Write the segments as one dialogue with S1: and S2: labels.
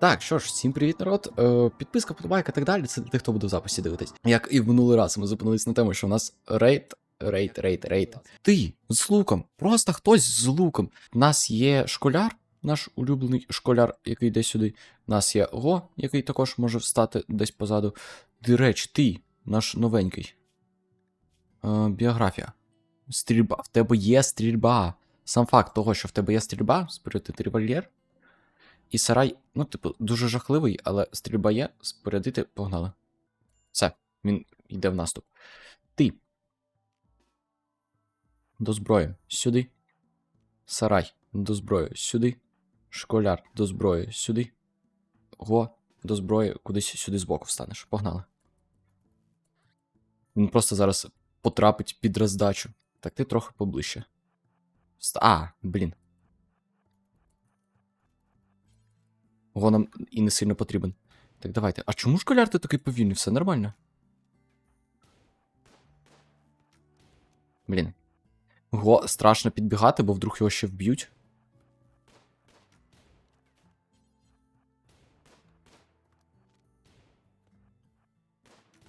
S1: Так, що ж, всім привіт, народ. Е, підписка, подобайка і так далі. Це для тих, хто буде в записі дивитись. Як і в минулий раз ми зупинились на тому, що у нас рейд, рейд, рейд, рейд. Ти з луком, просто хтось з луком. У нас є школяр, наш улюблений школяр, який йде сюди. У нас є Го, який також може встати десь позаду. До речі, ти, наш новенький. Е, біографія. Стрільба. В тебе є стрільба. Сам факт того, що в тебе є стрільба, спорядити револьєр. І сарай, ну, типу, дуже жахливий, але стрільба є, спорядити, погнали. Все, він йде в наступ. Ти. До зброї. Сюди. Сарай. До зброї. Сюди. Школяр до зброї. Сюди. Го. До зброї. Кудись сюди збоку встанеш. Погнали. Він просто зараз потрапить під роздачу. Так ти трохи поближче. А, блін. Го нам і не сильно потрібен. Так, давайте. А чому школяр ти такий повільний? Все нормально? Блін. Го страшно підбігати, бо вдруг його ще вб'ють.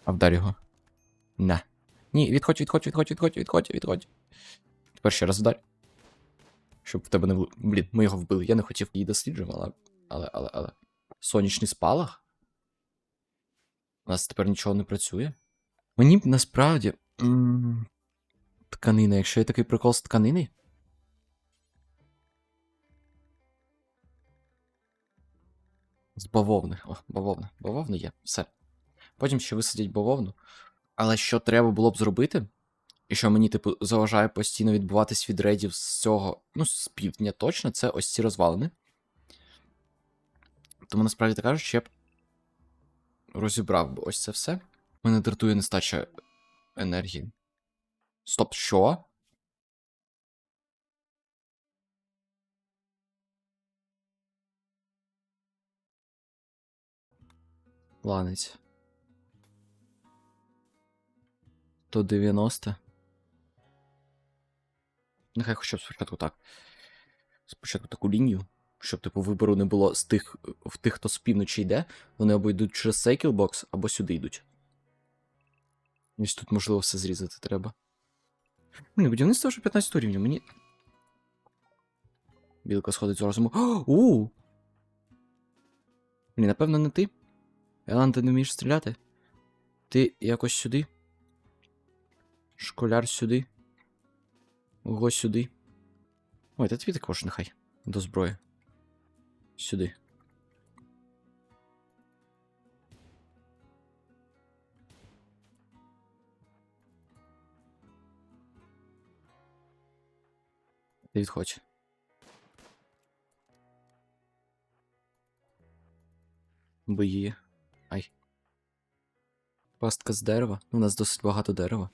S1: А вдар його. Не. Ні, відходь, відходь, відходь, відходь, відходь, відходь. Тепер ще раз вдар. Щоб в тебе не влу... Блін, ми його вбили. Я не хотів її досліджувати, але. Але, але, але. Сонячний спалах? У нас тепер нічого не працює. Мені б насправді. Тканина, якщо є такий прикол з тканини. З бавовни. О, бавовна. Бавовна є. Все. Потім ще висадять бавовну. Але що треба було б зробити? І що мені, типу, заважає постійно відбуватись від рейдів з цього, ну, з півдня точно, це ось ці розвалини. Тому насправді кажучи, я б розібрав би ось це все. Мене дратує нестача енергії. Стоп, що? Ланець. 190. Нехай хоча б спочатку так. Спочатку таку лінію, щоб типу вибору не було з тих, в тих, хто з півночі йде, вони або йдуть через Сейкілбокс, або сюди йдуть. Ось тут можливо все зрізати треба. Блін, будівництво вже 15 рівня, мені. Білка сходить з розуму. У! Блін, напевно, не ти. Елан, ти не вмієш стріляти? Ти якось сюди. Школяр сюди. Ого сюди. Ой, та тобі також нехай. До зброї. Сюди. Ти відходь. Бої. Ай. Пастка з дерева. У нас досить багато дерева.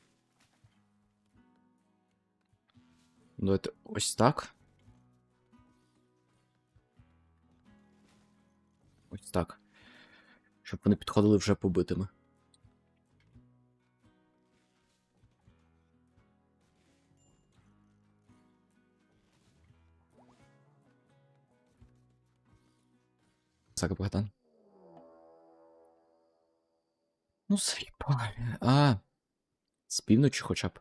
S1: Давайте ось так. Так. Щоб вони підходили вже побитими. Так, Богдан. Ну, заїбали. А. З півночі хоча б.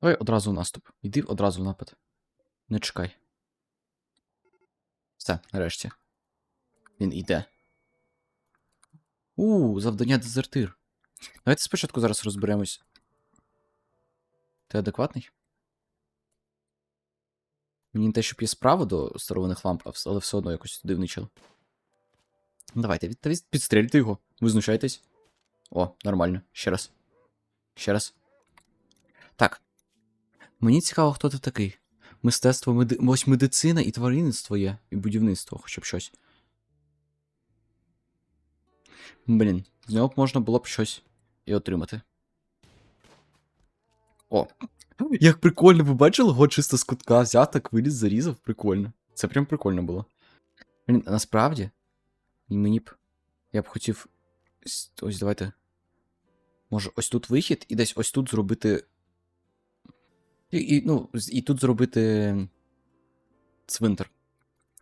S1: Давай одразу в наступ. Йди одразу в напад. Не чекай. Все, нарешті. Він йде. У, завдання дезертир. Давайте спочатку зараз розберемось. Ти адекватний? Мені не те, щоб є справа до старовинних ламп, але все одно якось дивний чел. Давайте, від, та від- підстрельте його. Ви знущаєтесь. О, нормально. Ще раз. Ще раз. Так. Мені цікаво, хто ти такий. Мистецтво, меди... ось медицина і тваринництво є, і будівництво, хоча б щось. Блін, з нього б можна було б щось і отримати. О. Як прикольно, ви бачили його чисто з кутка взяв, так виліз, зарізав, прикольно. Це прям прикольно було. Блін, а насправді. Мені б. Я б хотів. Ось давайте. Може, ось тут вихід, і десь ось тут зробити. І, і, ну, і тут зробити. Цвинтар.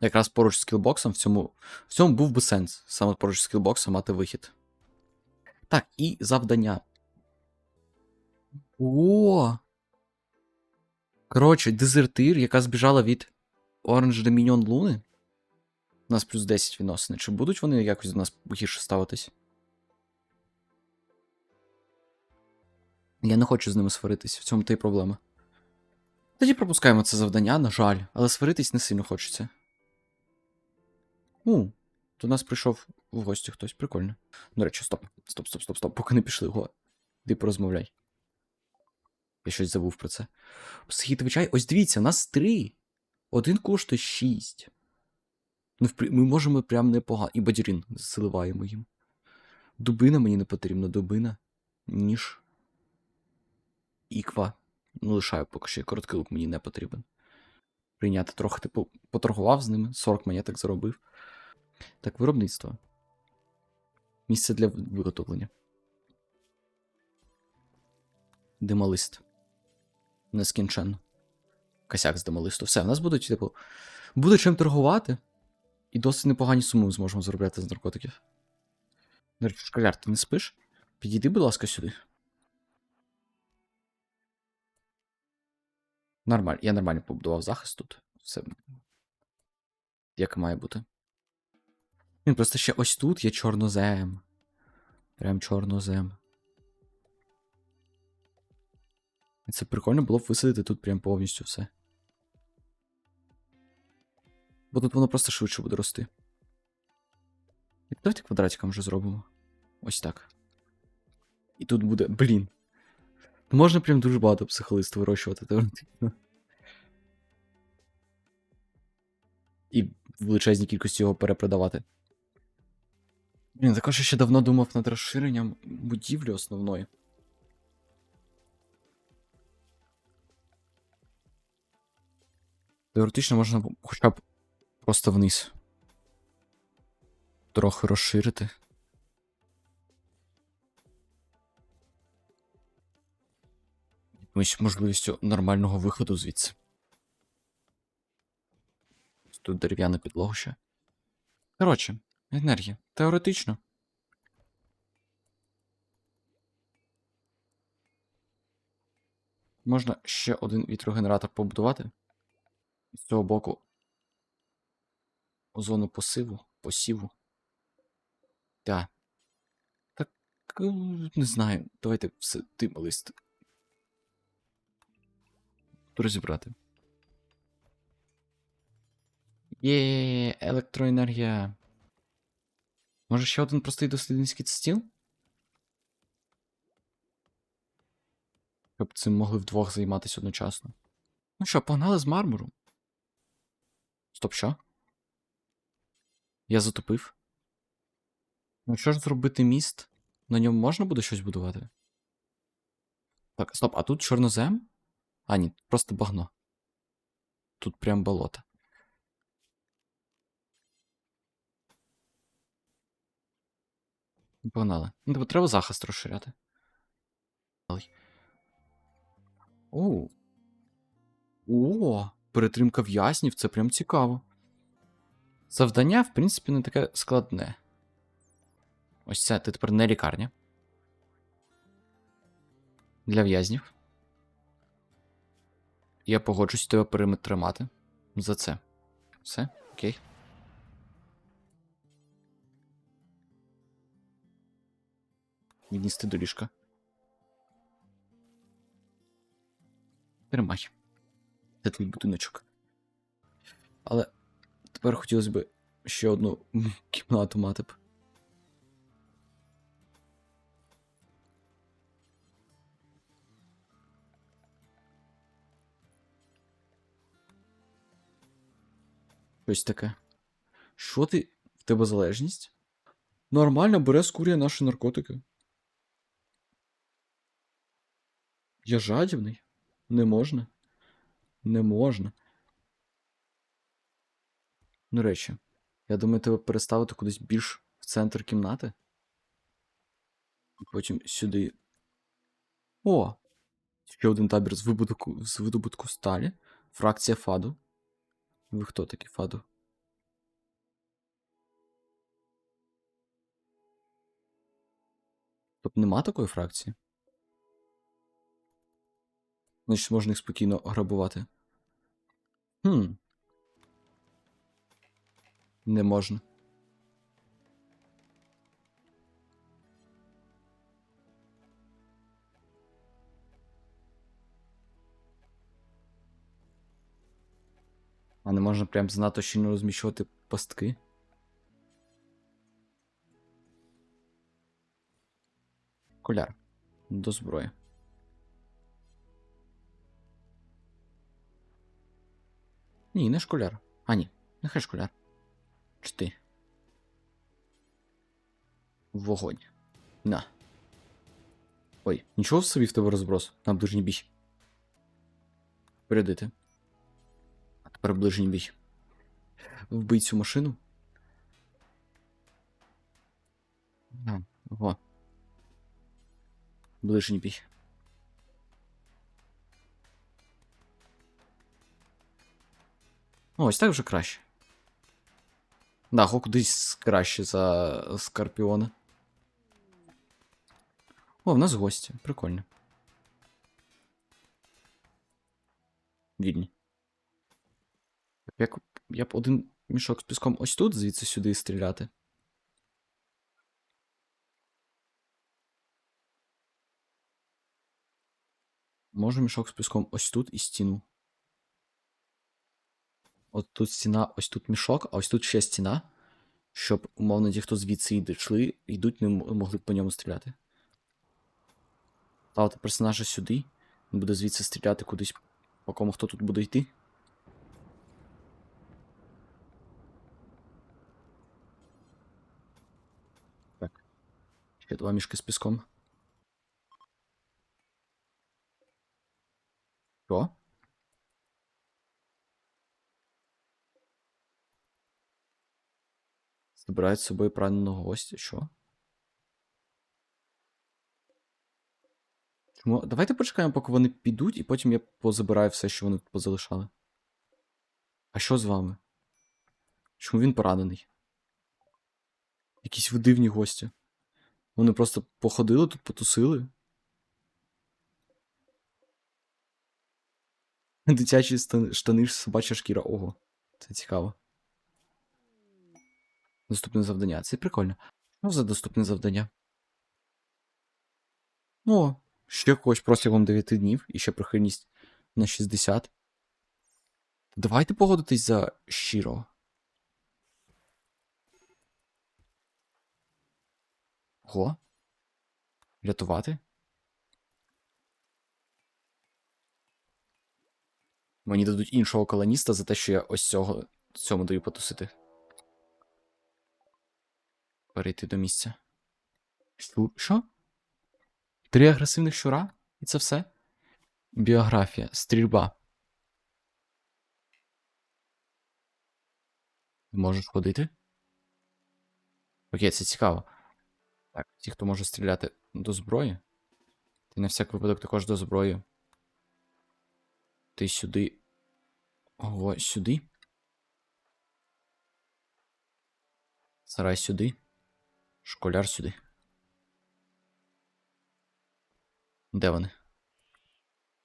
S1: Якраз поруч з скілбоксом в цьому. В цьому був би сенс. Саме поруч з скілбоксом мати вихід. Так, і завдання. О! Коротше, дезертир, яка збіжала від Orange Dominion Луни. У нас плюс 10 відносини. Чи будуть вони якось до нас гірше ставитись? Я не хочу з ними сваритись, в цьому та й проблема. Тоді пропускаємо це завдання, на жаль, але сваритись не сильно хочеться. У, до нас прийшов в гості хтось, прикольно. До речі, стоп. Стоп, стоп, стоп, стоп. Поки не пішли, го. Ти порозмовляй. Я щось забув про це. Чай. Ось дивіться, нас три. Один коштує шість. Ну, ми можемо прям непогано. І бадірін заливаємо їм. Дубина мені не потрібна, дубина. Ніж. Іква. Ну, лишаю поки що, короткий лук мені не потрібен. Прийняти трохи, типу, поторгував з ними, 40 монеток заробив. Так, виробництво. Місце для виготовлення. Дималист. Нескінченно. Косяк з дималисту. Все, в нас будуть, типу, буде чим торгувати. І досить непогані суми зможемо заробляти з наркотиків. Школяр, ти не спиш? Підійди, будь ласка, сюди. Нормально, я нормально побудував захист тут. Все. Як має бути. Він просто ще ось тут є чорнозем. Прям чорнозем. І це прикольно було б висадити тут прям повністю все. Бо тут воно просто швидше буде рости. І давайте квадратиком вже зробимо. Ось так. І тут буде. Блін. Можна прям дуже багато психолистів вирощувати теоретично. І в величезній кількості його перепродавати. Блін, також я ще давно думав над розширенням будівлі основної. Теоретично можна хоча б просто вниз. Трохи розширити. Якимось можливістю нормального виходу звідси. Тут дерев'яна підлога ще. Коротше, енергія. Теоретично. Можна ще один вітрогенератор побудувати. З цього боку. Зону посиву, посіву. Так. Так. е, Не знаю. Давайте все лист. Розібрати. Є електроенергія. Може ще один простий дослідницький стіл? Щоб цим могли вдвох займатися одночасно. Ну що, погнали з мармуру? Стоп, що? Я затопив. Ну що ж зробити міст? На ньому можна буде щось будувати? Так, стоп, а тут чорнозем? А, ні, просто багно. Тут прям болото. Погнали. Ну, тобто треба захист розширяти. О. О, перетримка в'язнів, це прям цікаво. Завдання, в принципі, не таке складне. Ось це ти тепер не лікарня. Для в'язнів. Я погоджусь тебе периметр. За це. Все, окей. Віднести до ліжка. Тримай. Це твій будиночок. Але тепер хотілося б ще одну кімнату мати б. Щось таке. Що ти? В тебе залежність? Нормально бере скурює наші наркотики. Я жадібний? Не можна. Не можна. До речі, Я думаю, тебе переставити кудись більш в центр кімнати. Потім сюди. О! Ще один табір з видобутку, з видобутку сталі. Фракція Фаду. Ви хто такий Фадо? Тобто нема такої фракції? Значить, можна їх спокійно грабувати. Хм. Не можна. А не можна прям занадто щільно розміщувати пастки. Коляр. До зброї. Ні, не школяр. А, ні, нехай школяр. Чи ти? Вогонь. На. Ой, нічого собі в тебе розброс на ближній бій. Передити. Ближній бій. Вбий цю машину. А, во. Ближній бій. О, ось так вже краще. Да, го кудись краще за Скорпіона. О, в нас гості. Прикольно. Вільні. Як я б один мішок з піском ось тут, звідси сюди стріляти. Можу мішок з піском ось тут і стіну. От тут стіна, ось тут мішок, а ось тут ще стіна. Щоб, умовно, ті, хто звідси йде, йшли, йдуть, не могли б по ньому стріляти. Ставити персонажа сюди. Він буде звідси стріляти кудись, по кому хто тут буде йти. Ще два мішки з піском. Що? Забирають з собою пораненого гостя, що? Чому? Давайте почекаємо, поки вони підуть, і потім я позабираю все, що вони тут позалишали. А що з вами? Чому він поранений? Якісь ви дивні гості. Вони просто походили тут, потусили. Дитячі штани, собача шкіра. Ого, це цікаво. Доступне завдання. Це прикольно. Що за доступне завдання? О, ще когось протягом 9 днів і ще прихильність на 60. Давайте погодитись за щиро. Ого. Рятувати? Мені дадуть іншого колоніста за те, що я ось цього цьому даю потусити. Перейти до місця. Щур. Що? Три агресивних щура? І це все? Біографія, стрільба. Можеш ходити? Окей, це цікаво. Так, ті, хто може стріляти до зброї. Ти на всяк випадок також до зброї. Ти сюди. Ого, сюди. Сарай сюди. Школяр сюди. Де вони?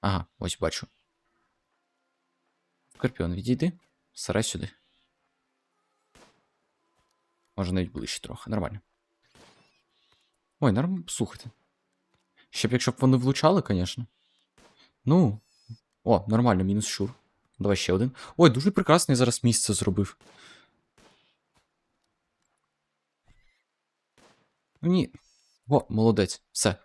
S1: Ага, ось бачу. Скорпіон, відійди. Сарай сюди. Може навіть ближче трохи. Нормально. Ой, норм, слухайте. Ще б якщо б вони влучали, звісно. Ну. О, нормально, мінус щур. Давай ще один. Ой, дуже прекрасний зараз місце зробив. Ну ні. О, молодець, все.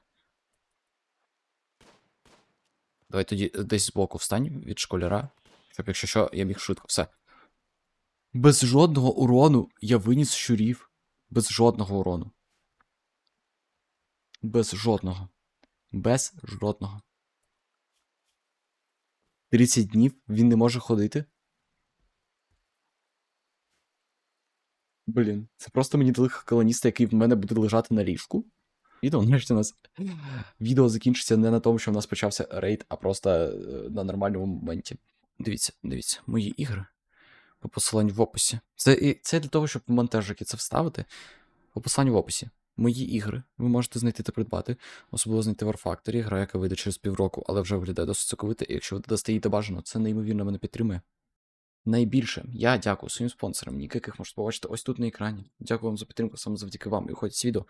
S1: Давай тоді десь збоку встань від школяра. Щоб якщо що, я міг швидко. Все. Без жодного урону я виніс щурів. Без жодного урону. Без жодного. Без жодного. 30 днів він не може ходити. Блін, це просто мені дали колоніста, який в мене буде лежати на ліжку. Відео, нарешті у нас відео закінчиться не на тому, що в нас почався рейд, а просто е, на нормальному моменті. Дивіться, дивіться, мої ігри по посиланню в описі. Це, і це для того, щоб в монтажики це вставити. По посиланню в описі. Мої ігри ви можете знайти та придбати, особливо знайти War Factory, гра, яка вийде через півроку, але вже виглядає досить соковито, і якщо ви додасте їй бажано, це неймовірно мене підтримує. Найбільше я дякую своїм спонсорам, яких можете побачити ось тут на екрані. Дякую вам за підтримку, саме завдяки вам і виходить ці відео.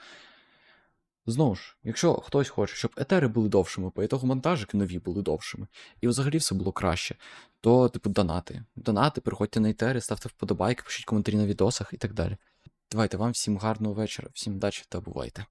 S1: Знову ж, якщо хтось хоче, щоб етери були довшими, по ітогу монтажики нові були довшими, і взагалі все було краще, то, типу, донати. Донати, приходьте на етери, ставте вподобайки, пишіть коментарі на відосах і так далі. Давайте вам всім гарного вечора, всім удачі та бувайте.